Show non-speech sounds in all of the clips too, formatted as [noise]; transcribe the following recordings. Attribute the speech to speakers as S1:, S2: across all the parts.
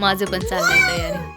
S1: माझं पण चाललंय तयारी.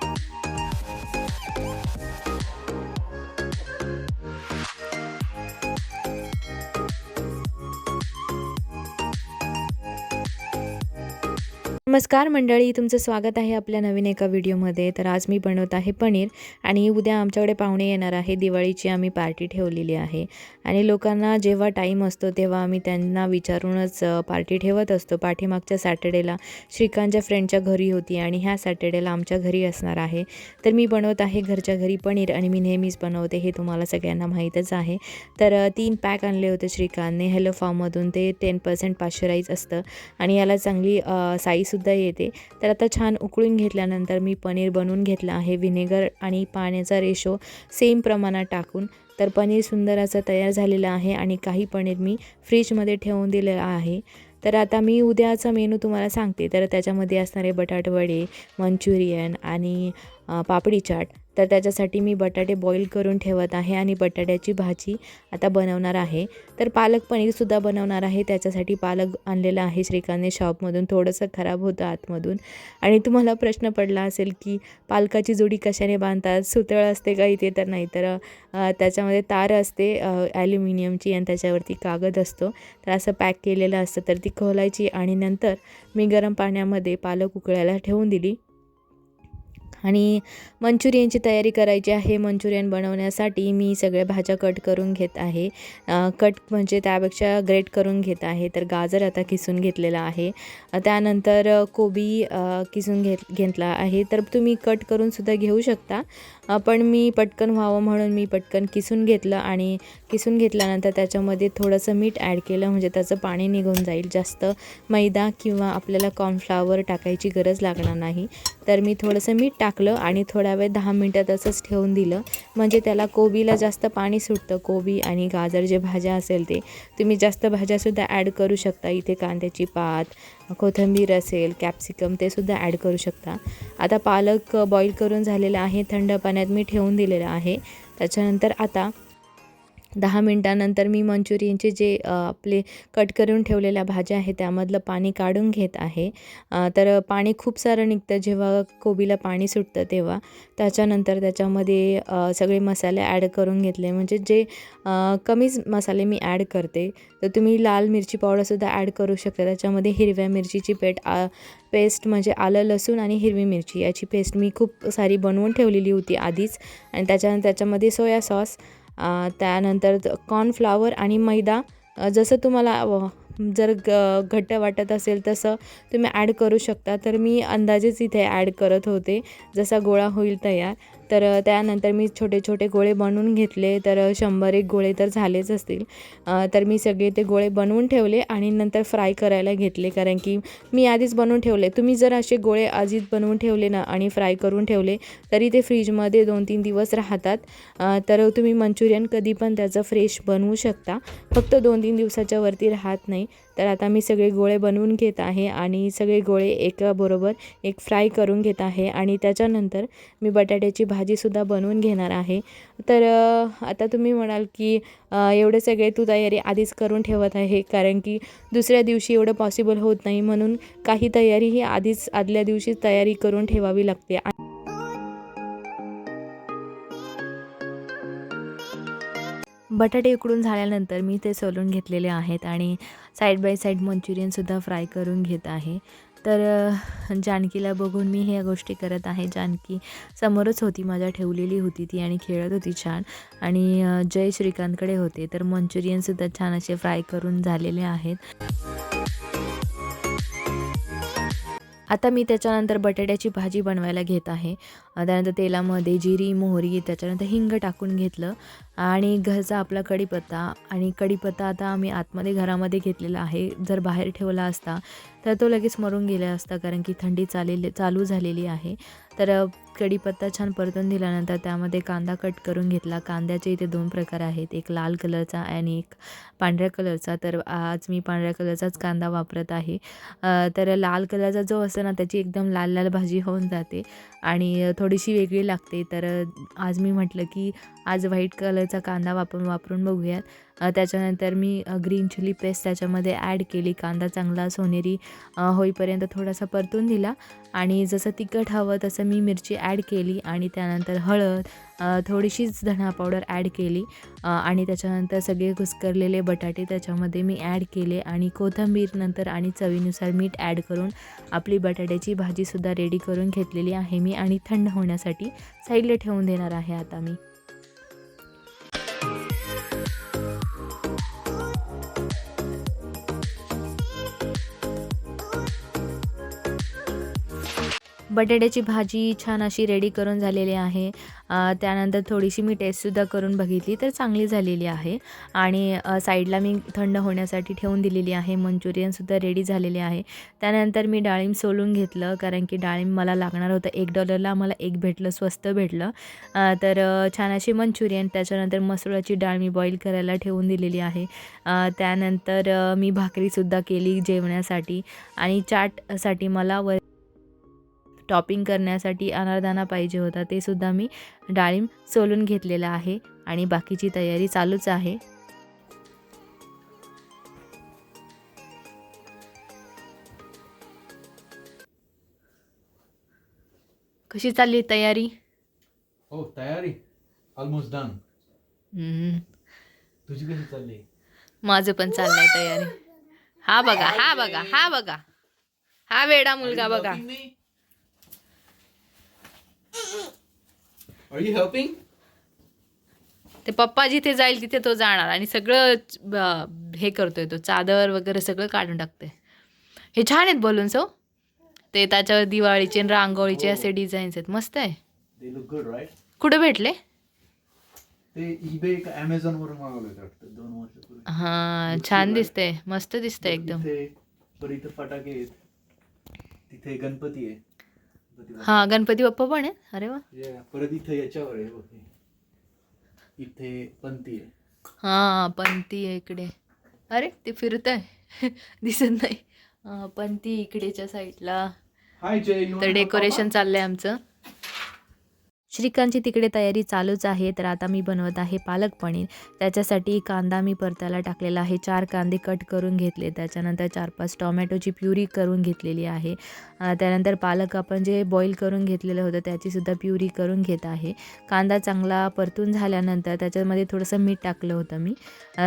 S1: नमस्कार मंडळी तुमचं स्वागत आहे आपल्या नवीन एका व्हिडिओमध्ये. तर आज मी बनवत आहे पनीर आणि उद्या आमच्याकडे पाहुणे येणार आहे. दिवाळीची आम्ही पार्टी ठेवलेली आहे आणि लोकांना जेव्हा टाईम असतो तेव्हा आम्ही त्यांना विचारूनच पार्टी ठेवत असतो. पाठीमागच्या सॅटर्डेला श्रीकांतच्या फ्रेंडच्या घरी होती आणि ह्या सॅटर्डेला आमच्या घरी असणार आहे. तर मी बनवत आहे घरच्या घरी पनीर आणि मी नेहमीच बनवते हे तुम्हाला सगळ्यांना माहीतच आहे. तर तीन पॅक आणले होते श्रीकांतने. हॅलो फार्ममधून ते टेन पर्सेंट पाश्चराईज असतं आणि याला चांगली अ, सुद्धा येते. तर आता छान उकळून घेतल्यानंतर मी पनीर बनवून घेतलं आहे. व्हिनेगर आणि पाण्याचा रेशो सेम प्रमाणात टाकून. तर पनीर सुंदर असं तयार झालेलं आहे आणि काही पनीर मी फ्रीजमध्ये ठेवून दिलेलं आहे. तर आता मी उद्याचा मेनू तुम्हाला सांगते. तर त्याच्यामध्ये असणारे बटाटवडे मंचुरियन आणि पापडी चाट. तर त्याच्यासाठी मी बटाटे बॉईल करून ठेवत आहे आणि बटाट्याची भाजी आता बनवणार आहे. तर पालक पनीरसुद्धा बनवणार आहे. त्याच्यासाठी पालक आणलेलं आहे श्रीकांतने शॉपमधून थोडंसं खराब होतं आतमधून. आणि तुम्हाला प्रश्न पडला असेल की पालकाची जोडी कशाने बांधतात? सुतळ असते का इथे? तर नाही. तर त्याच्यामध्ये तार असते ॲल्युमिनियमची आणि त्याच्यावरती कागद असतो. तर असं पॅक केलेलं असतं. तर ती खोलायची आणि नंतर मी गरम पाण्यामध्ये पालक उकळायला ठेवून दिली. आणि मंचुरियनची तयारी करायची आहे मंचुरियन बनवण्यासाठी मी सगळ्या भाज्या कट करून घेत आहे. कट म्हणजे त्यापेक्षा ग्रेट करून घेत आहे. तर गाजर आता किसून घेतलेला आहे. त्यानंतर कोबी किसून घेत घेतला आहे. तर तुम्ही कट करून सुद्धा घेऊ शकता. पण मी पटकन व्हावं म्हणून मी पटकन किसून घेतलं आणि किसून घेतल्यानंतर त्याच्यामध्ये थोडंसं मीठ ॲड केलं म्हणजे त्याचं पाणी निघून जाईल. जास्त मैदा किंवा आपल्याला कॉर्नफ्लावर टाकायची गरज लागणार नाही. तर मी थोडंसं मीठ टाकलं आणि थोडा वेळ दहा मिनटं तसंच ठेवून दिलं. म्हणजे त्याला कोबीला जास्त पाणी सुटतं. कोबी आणि गाजर जे भाज्या असेल ते तुम्ही जास्त भाज्यासुद्धा ॲड करू शकता. इथे कांद्याची पात कोथिंबीर असेल कॅप्सिकम ते सुद्धा ॲड करू शकता. आता पालक बॉईल करून झालेला आहे थंड पाण्यात मी ठेवून दिलेलं आहे. त्याच्यानंतर आता दहा मिनटानंतर मी मंचुरियनचे जे आपले कट करून ठेवलेल्या भाज्या आहेत त्यामधलं पाणी काढून घेत आहे. तर पाणी खूप सारं निघतं जेव्हा कोबीला पाणी सुटतं तेव्हा. त्याच्यानंतर त्याच्यामध्ये सगळे मसाले ॲड करून घेतले. म्हणजे जे कमीच मसाले मी ॲड करते तर तुम्ही लाल मिरची पावडरसुद्धा ॲड करू शकता. त्याच्यामध्ये हिरव्या मिरचीची पेट आ पेस्ट म्हणजे आलं लसूण आणि हिरवी मिरची. याची पेस्ट मी खूप सारी बनवून ठेवलेली होती आधीच. आणि त्याच्यानंतर त्याच्यामध्ये सोया सॉस त्यानंतर कॉर्नफ्लावर आणि मैदा. जसं तुम्हाला जर ग घट्ट वाटत असेल तसं तुम्ही ॲड करू शकता. तर मी अंदाजेच इथे ॲड करत होते. जसा गोळा होईल तयार. तर त्यानंतर मी छोटे छोटे गोळे बनवून घेतले. तर शंभर एक गोळे तर झालेच असतील. तर मी सगळे ते गोळे बनवून ठेवले आणि नंतर फ्राय करायला घेतले. कारण की मी आधीच बनवून ठेवले. तुम्ही जर असे गोळे आधीच बनवून ठेवले ना आणि फ्राय करून ठेवले तरी ते फ्रीजमध्ये दोन तीन दिवस राहतात. तर तुम्ही मंचुरियन कधी पण त्याचं फ्रेश बनवू शकता. फक्त दोन तीन दिवसाच्या वरती राहत नाही. तर आता मी सगळे गोळे बनवून घेत आहे आणि सगळे गोळे एकाबरोबर एक फ्राय करून घेत आहे आणि त्याच्यानंतर मी बटाट्याची भाजीसुद्धा बनवून घेणार आहे. तर आता तुम्ही म्हणाल की एवढे सगळे तू तयारी आधीच करून ठेवत आहे कारण की दुसऱ्या दिवशी एवढं पॉसिबल होत नाही म्हणून काही तयारी ही आधीच आदल्या दिवशी तयारी करून ठेवावी लागते. बटाटे उकडून झाल्यानंतर मी ते सोलून घेतलेले आहेत आणि साईड बाय साईड मंचुरियनसुद्धा फ्राय करून घेत आहे. तर जानकीला बघून मी ह्या गोष्टी करत आहे. जानकी समोरच होती माझ्या ठेवलेली होती ती आणि खेळत होती छान. आणि जय श्रीकांतकडे होते. तर मंचुरियनसुद्धा छान असे फ्राय करून झालेले आहेत. आता मी त्याच्यानंतर बटाट्याची भाजी बनवायला घेत आहे. त्यानंतर तेलामध्ये जिरी मोहरी त्याच्यानंतर हिंग टाकून घेतलं. आणि घरचा आपला कढीपत्ता आणि कढीपत्ता आता आम्ही आतमध्ये घरामध्ये घेतलेला आहे. जर बाहेर ठेवला असता तर तो लगेच मरून गेला असता कारण की थंडी चालेली चालू झालेली आहे. तर कढीपत्ता छान परतून दिल्यानंतर त्यामध्ये कांदा कट करून घेतला. कांद्याचे इथे दोन प्रकार आहेत. एक लाल कलरचा आणि एक पांढऱ्या कलरचा. तर आज मी पांढऱ्या कलरचाच कांदा वापरत आहे. तर लाल कलरचा जो असतो ना त्याची एकदम लाल लाल भाजी होऊन जाते आणि थोडीशी वेगळी लागते. तर आज मी म्हटलं की आज व्हाईट कलरचा कांदा वापरून वापरून बघूयात. त्याच्यानंतर मी ग्रीन चिली पेस्ट त्याच्यामध्ये ॲड केली. कांदा चांगला सोनेरी होईपर्यंत थोडासा परतून दिला. आणि जसं तिखट हवं तसं मी मिरची ॲड केली आणि त्यानंतर हळद थोडीशीच धणा पावडर ॲड केली. आणि त्याच्यानंतर सगळे कुस्करलेले बटाटे त्याच्यामध्ये मी ॲड केले आणि कोथंबीर नंतर आणि चवीनुसार मीठ ॲड करून आपली बटाट्याची भाजीसुद्धा रेडी करून घेतलेली आहे मी आणि थंड होण्यासाठी साईडला ठेवून देणार आहे आता मी. बटाट्याची भाजी छान अशी रेडी करून झालेली आहे. त्यानंतर थोडीशी मी टेस्टसुद्धा करून बघितली तर चांगली झालेली आहे. आणि साईडला मी थंड होण्यासाठी ठेवून दिलेली आहे मंचुरियनसुद्धा रेडी झालेले आहे. त्यानंतर मी डाळिंब सोलून घेतलं कारण की डाळिंब मला लागणार होतं. एक डॉलरला मला एक भेटलं स्वस्त भेटलं. तर छान अशी मंचुरियन त्याच्यानंतर मसुराची डाळ मी बॉईल करायला ठेवून दिलेली आहे. त्यानंतर मी भाकरीसुद्धा केली जेवण्यासाठी. आणि चाटसाठी मला वर टॉपिंग करण्यासाठी अनारदाना पाहिजे होता. ते सुद्धा मी डाळिंब सोलून घेतलेलं आहे आणि बाकीची तयारी चालूच आहे. कशी चालली तयारी?
S2: हो तयारी. ऑलमोस्ट डन तुझी कशी चालली?
S1: माझं पण चाललंय तयारी. हा बघा हा बघा हा बघा. हा वेडा मुलगा बघा.
S2: Are you helping?
S1: ते पप्पा जिथे जाईल तिथे तो जाणार आणि सगळं ब- हे करतोय तो चादर वगैरे सगळं काढून टाकते हे छान आहेत बलून्स हो. ते त्याच्यावर दिवाळीचे आणि रांगोळीचे असे डिझाईन्स आहेत. मस्त आहे.
S2: They look good, right?
S1: कुठे भेटले?
S2: ते ईबे का अमेझॉन वरून मागवले होते वाटतं. दोन वर्षापूर्वी.
S1: हां छान दिसते मस्त दिसतंय एकदम.
S2: तिथे परत इथं फटाके आहेत. तिथे गणपती आहे.
S1: हां गणपती बाप्पा पण आहेत? अरे वा.
S2: परत इथं याच्यावर आहे हे. इथे पंती आहे.
S1: हां पंती आहे इकडे. अरे ते फिरत आहे [laughs] दिसत नाही. पंती इकडेच्या साईडला. तर डेकोरेशन चाललंय आमचं. श्रीकांतची तिकडे तयारी चालूच आहे तर आता मी बनवत आहे पालक पनीर. त्याच्यासाठी कांदा मी परतायला टाकलेला आहे. चार कांदे कट करून घेतले. त्याच्यानंतर चार पाच टोमॅटोची प्युरी करून घेतलेली आहे. त्यानंतर पालक आपण जे बॉईल करून घेतलेलं होतं त्याचीसुद्धा प्युरी करून घेत आहे. कांदा चांगला परतून झाल्यानंतर त्याच्यामध्ये थोडंसं मीठ टाकलं होतं मी.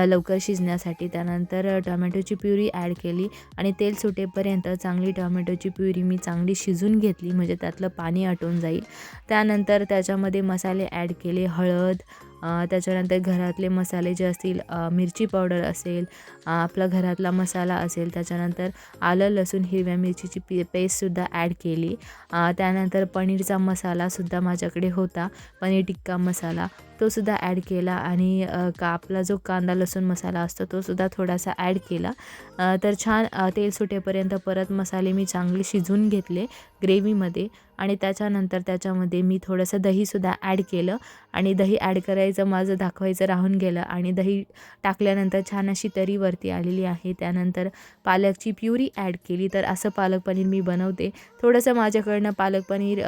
S1: लवकर शिजण्यासाठी. त्यानंतर टोमॅटोची प्युरी ॲड केली आणि तेल सुटेपर्यंत चांगली टोमॅटोची प्युरी मी चांगली शिजून घेतली. म्हणजे त्यातलं पाणी आटून जाईल. त्यानंतर त्याच्यामध्ये मसाले ॲड केले हळद त्याच्यानंतर घरातले मसाले जे असतील मिरची पावडर असेल आपला घरातला मसाला असेल त्याच्यानंतर आलं लसूण हिरव्या मिरचीची पी पेस्टसुद्धा ॲड केली. त्यानंतर पनीरचा मसालासुद्धा माझ्याकडे होता पनीर टिक्का मसाला. तो सुद्धा ॲड केला आणि का आपला जो कांदा लसूण मसाला असतो तो सुद्धा थोडासा ॲड केला. तर छान तेल सुटेपर्यंत परत मसाले मी चांगले शिजवून घेतले ग्रेव्हीमध्ये आणि त्याच्यानंतर त्याच्यामध्ये मी थोडंसं दहीसुद्धा ॲड केलं. आणि दही ॲड करायचं माझं दाखवायचं राहून गेलं आणि दही टाकल्यानंतर छान अशी तरी वरती आलेली आहे. त्यानंतर पालकची प्युरी ॲड केली. तर असं पालक पनीर मी बनवते. थोडंसं माझ्याकडनं पालक पनीर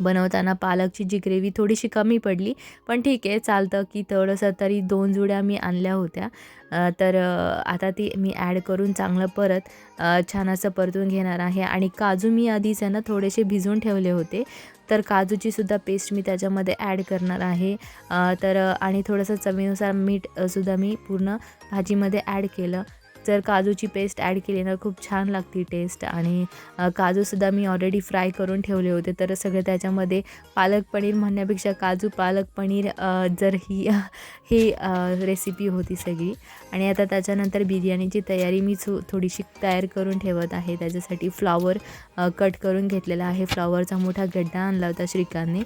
S1: बनवताना पालकची जी ग्रेव्ही थोडीशी कमी पडली. पण ठीक आहे चालतं की थोडंसं तरी दोन जुड्या मी आणल्या होत्या. तर आता ती मी ॲड करून चांगलं परत छान असं परतून घेणार आहे. आणि काजू मी आधीच आहे ना थोडेसे भिजून ठेवले होते. तर काजूची सुद्धा पेस्ट मी त्याच्यामध्ये ॲड करणार आहे. तर आणि थोडंसं चवीनुसार मीठ सुद्धा मी पूर्ण भाजीमध्ये ॲड केलं. जर काजूची पेस्ट ॲड केली ना खूप छान लागते टेस्ट आणि काजूसुद्धा मी ऑलरेडी फ्राय करून ठेवले होते. तर सगळं त्याच्यामध्ये पालक पनीर म्हणण्यापेक्षा काजू पालक पनीर जर ही ही रेसिपी होती सगळी. आणि आता त्याच्यानंतर बिर्याणीची तयारी मी थो थोडीशी तयार करून ठेवत आहे. त्याच्यासाठी फ्लावर कट करून घेतलेला आहे. फ्लावरचा मोठा गड्डा आणला होता श्रीकांतने.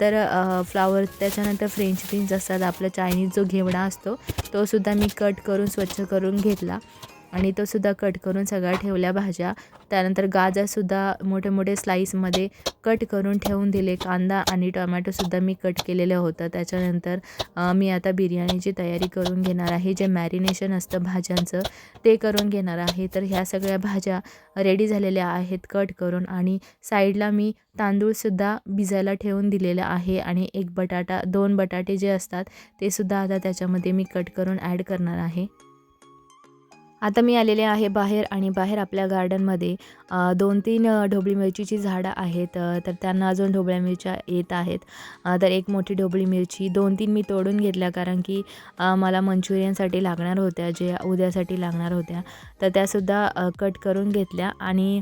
S1: तर फ्लावर त्याच्यानंतर फ्रेंच बीन्स असतात. आपला चायनीज जो घेवडा असतो तो सुद्धा मी कट करून स्वच्छ करून घेतला. आणि तो सुद्धा कट करून सगळ्या ठेवल्या भाज्या. त्यानंतर गाजरसुद्धा मोठे मोठे स्लाईसमध्ये कट करून ठेवून दिले. कांदा आणि टोमॅटोसुद्धा मी कट केलेलं होतं. त्याच्यानंतर मी आता बिर्याणीची तयारी करून घेणार आहे. जे मॅरिनेशन असतं भाज्यांचं ते करून घेणार आहे. तर ह्या सगळ्या भाज्या रेडी झालेल्या आहेत कट करून आणि साईडला मी तांदूळसुद्धा भिजायला ठेवून दिलेलं आहे आणि एक बटाटा दोन बटाटे जे असतात ते सुद्धा आता त्याच्यामध्ये मी कट करून ॲड करणार आहे. आता मी आलेले आहे बाहेर आणि बाहेर आपल्या गार्डनमध्ये दोन तीन ढोबळी मिरचीची झाडं आहेत तर त्यांना अजून ढोबळ्या मिरच्या येत आहेत. तर एक मोठी ढोबळी मिरची दोन तीन मी तोडून घेतल्या कारण की मला मंचुरियनसाठी लागणार होत्या जे उद्यासाठी लागणार होत्या. तर त्यासुद्धा कट करून घेतल्या आणि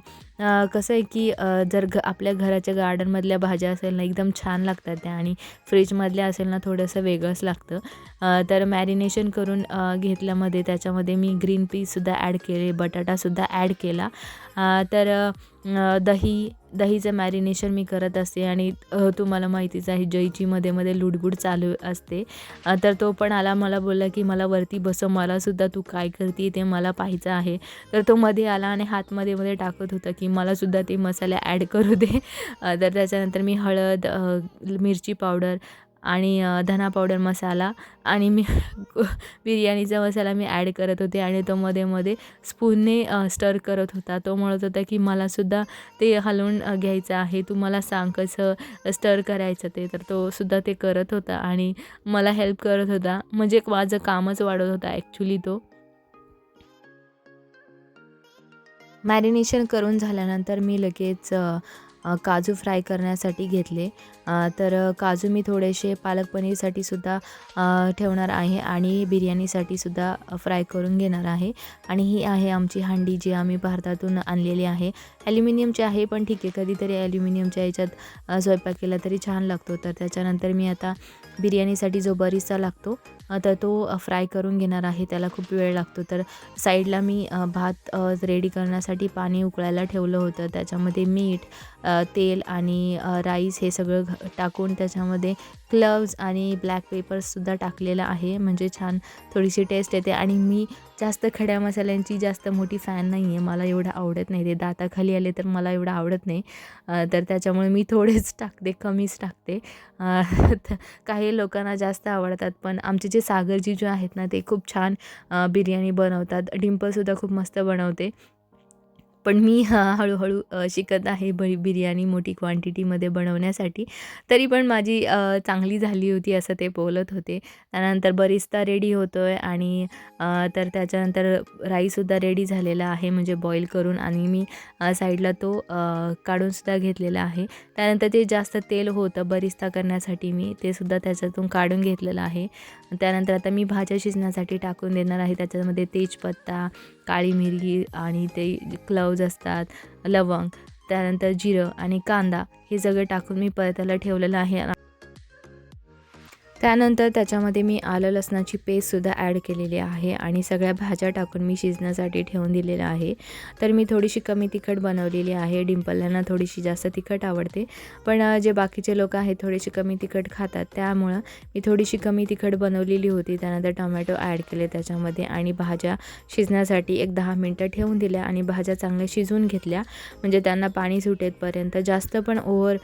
S1: कसं आहे की जर घ आपल्या घराच्या गार्डनमधल्या भाज्या असेल ना एकदम छान लागतात त्या आणि फ्रीजमधल्या असेल ना थोडंसं वेगळंच लागतं. तर मॅरिनेशन करून घेतल्यामध्ये त्याच्यामध्ये मी ग्रीन पीससुद्धा ॲड केले बटाटासुद्धा ॲड केला. तर दही दहीचं मॅरिनेशन मी करत असते आणि तुम्हाला माहितीच आहे जयची मध्ये मध्ये लुडबुड चालू असते. तर तो पण आला मला बोलला की मला वरती बसव मलासुद्धा तू काय करते ते मला पाहायचं आहे. तर तो मध्ये आला आणि हातमध्ये मध्ये टाकत होता की मलासुद्धा ते मसाले ॲड करू दे. तर त्याच्यानंतर मी हळद मिरची पावडर आणि धना पावडर मसाला आणि मी [laughs] बिर्याणीचा मसाला मी ॲड करत होते आणि तो मध्ये मध्ये स्पूनने स्टर करत होता. तो म्हणत होता की मलासुद्धा ते हलवून घ्यायचं आहे. तू मला सांग कसं स्टर करायचं ते. तर तो सुद्धा ते करत होता आणि मला हेल्प करत होता. म्हणजे माझं कामच वाढत होता ॲक्च्युली तो. मॅरिनेशन करून झाल्यानंतर मी लगेच काजू फ्राय करण्यासाठी घेतले. तर काजू मी थोडेसे पालक पनीरसाठी सुद्धा ठेवणार आहे आणि बिर्याणीसाठी सुद्धा फ्राय करून घेणार आहे. आणि ही आहे आमची हांडी जी आम्ही भारतातून आणलेली आहे. ॲल्युमिनियमचे आहे पण ठीक आहे. कधीतरी ॲल्युमिनियमच्या याच्यात स्वयंपाक केला तरी छान लागतो. तर त्याच्यानंतर मी आता बिर्याणीसाठी जो बरीचा लागतो तर तो फ्राय करून घेणार आहे. त्याला खूप वेळ लागतो. तर साईडला मी भात रेडी करण्यासाठी पाणी उकळायला ठेवलं होतं. त्याच्यामध्ये मीठ तेल आणि राईस हे सगळं घ टाकून त्याच्यामध्ये क्लव्ज आणि ब्लॅक पेपर्ससुद्धा टाकलेलं आहे. म्हणजे छान थोडीशी टेस्ट येते. आणि मी जास्त खड्या मसाल्यांची जास्त मोठी फॅन नाही आहे मला एवढं आवडत नाही. ते दाताखाली आले तर मला एवढं आवडत नाही. तर त्याच्यामुळे मी थोडेच टाकते. कमीच टाकते. तर काही लोकांना जास्त आवडतात. पण आमचे जे सागरजी जे आहेत ना ते खूप छान बिर्याणी बनवतात. डिंपलसुद्धा खूप मस्त बनवते. पण मी हळूहळू शिकत आहे बरी बिर्याणी मोठी क्वांटिटीमध्ये बनवण्यासाठी. तरी पण माझी चांगली झाली होती असं ते बोलत होते. त्यानंतर बरिस्ता रेडी होतो आहे आणि तर त्याच्यानंतर राईससुद्धा रेडी झालेला आहे म्हणजे बॉईल करून आणि मी साईडला तो काढूनसुद्धा घेतलेला आहे. त्यानंतर ते जास्त तेल होतं बरिस्ता करण्यासाठी मी ते सुद्धा त्याच्यातून काढून घेतलेलं आहे. त्यानंतर आता मी भाज्या शिजण्यासाठी टाकून देणार आहे. त्याच्यामध्ये तेजपत्ता काळी मिरी आणि ते क्लव्ज असतात लवंग त्यानंतर जिरं आणि कांदा हे सगळं टाकून मी परतायला ठेवलेलं आहे. त्यानंतर त्याच्यामध्ये मी आलं लसणाची पेस्टसुद्धा ॲड केलेली आहे आणि सगळ्या भाज्या टाकून मी शिजण्यासाठी ठेवून दिलेलं आहे. तर मी थोडीशी कमी तिखट बनवलेली आहे. डिंपल्यांना थोडीशी जास्त तिखट आवडते. पण जे बाकीचे लोक आहेत थोडीशी कमी तिखट खातात. त्यामुळं मी थोडीशी कमी तिखट बनवलेली होती. त्यानंतर टोमॅटो ॲड केले त्याच्यामध्ये आणि भाज्या शिजण्यासाठी एक दहा मिनटं ठेवून दिल्या आणि भाज्या चांगल्या शिजवून घेतल्या. म्हणजे त्यांना पाणी सुटेपर्यंत जास्त पण ओव्हर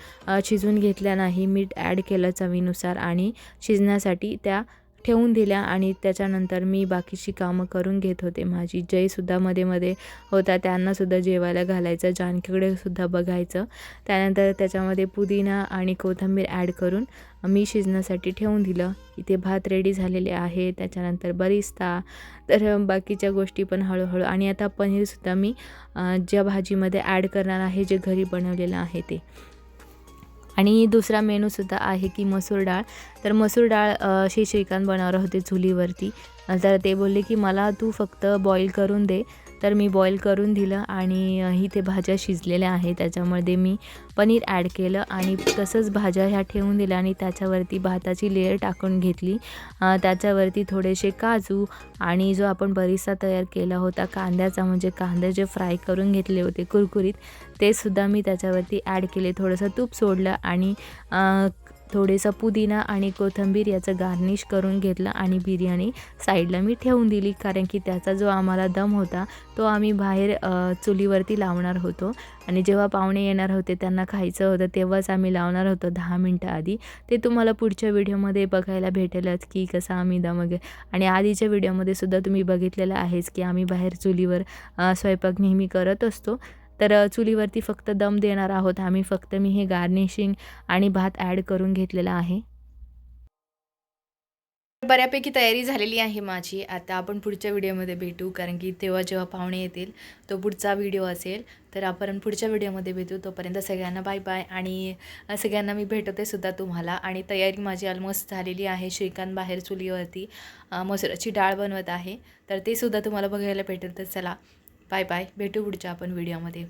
S1: शिजून शिजवून घेतल्या नाही. मीठ ॲड केलं चवीनुसार आणि शिजण्यासाठी त्या ठेवून दिल्या आणि त्याच्यानंतर मी बाकीची कामं करून घेत होते. माझी जयसुद्धा मध्ये मध्ये होता. त्यांनासुद्धा जेवायला घालायचं. जानकीकडे सुद्धा बघायचं. त्यानंतर त्याच्यामध्ये पुदिना आणि कोथिंबीर ॲड करून मी शिजण्यासाठी ठेवून दिलं. इथे भात रेडी झालेले आहे. त्याच्यानंतर बरिस्ता तर बाकीच्या गोष्टी पण हळूहळू आणि आता पनीरसुद्धा मी ज्या भाजीमध्ये ॲड करणार आहे जे घरी बनवलेलं आहे ते. आणि दुसरा मेनूसुद्धा आहे की मसूर डाळ. तर मसूर डाळ श्री श्रीकांत बनवणार होते चुलीवरती. तर ते बोलले की मला तू फक्त बॉईल करून दे. तर मी बॉईल करून दिलं आणि इथे भाज्या शिजलेल्या आहे त्याच्यामध्ये मी पनीर ॲड केलं आणि तसंच भाज्या ह्या ठेवून दिल्या आणि त्याच्यावरती भाताची लेअर टाकून घेतली. त्याच्यावरती थोडेसे काजू आणि जो आपण बरीसा तयार केला होता कांद्याचा म्हणजे कांदे जे फ्राय करून घेतले होते कुरकुरीत ते सुद्धा मी त्याच्यावरती ॲड केले. थोडंसं तूप सोडलं आणि थोडेसा पुदिना आणि कोथिंबीर याचं गार्निश करून घेतलं आणि बिर्याणी साईडला मी ठेवून दिली. कारण की त्याचा जो आम्हाला दम होता तो आम्ही बाहेर चुलीवरती लावणार होतो. आणि जेव्हा पाहुणे येणार होते त्यांना खायचं होतं तेव्हाच आम्ही लावणार होतो दहा मिनटं आधी. ते तुम्हाला पुढच्या व्हिडिओमध्ये बघायला भेटेलच की कसं आम्ही दम वगैरे. आणि आधीच्या व्हिडिओमध्ये सुद्धा तुम्ही बघितलेलं आहेच की आम्ही बाहेर चुलीवर स्वयंपाक नेहमी करत असतो. तर चुलीवरती फक्त दम देणार आहोत. आम्ही फक्त मी हे गार्निशिंग आणि भात ॲड करून घेतलेला आहे. बऱ्यापैकी तयारी झालेली आहे माझी. आता आपण पुढच्या व्हिडिओमध्ये भेटू. कारण की तेव्हा जेव्हा पाहुणे येतील तो पुढचा व्हिडिओ असेल. तर आपण पुढच्या व्हिडिओमध्ये भेटू. तोपर्यंत सगळ्यांना बाय बाय. आणि सगळ्यांना मी भेटवते सुद्धा तुम्हाला. आणि तयारी माझी ऑलमोस्ट झालेली आहे. श्रीकांत बाहेर चुलीवरती मसुराची डाळ बनवत आहे. तर ते सुद्धा तुम्हाला बघायला भेटेल. तर चला बाय बाय. भेटू पुढच्या आपण व्हिडिओमध्ये.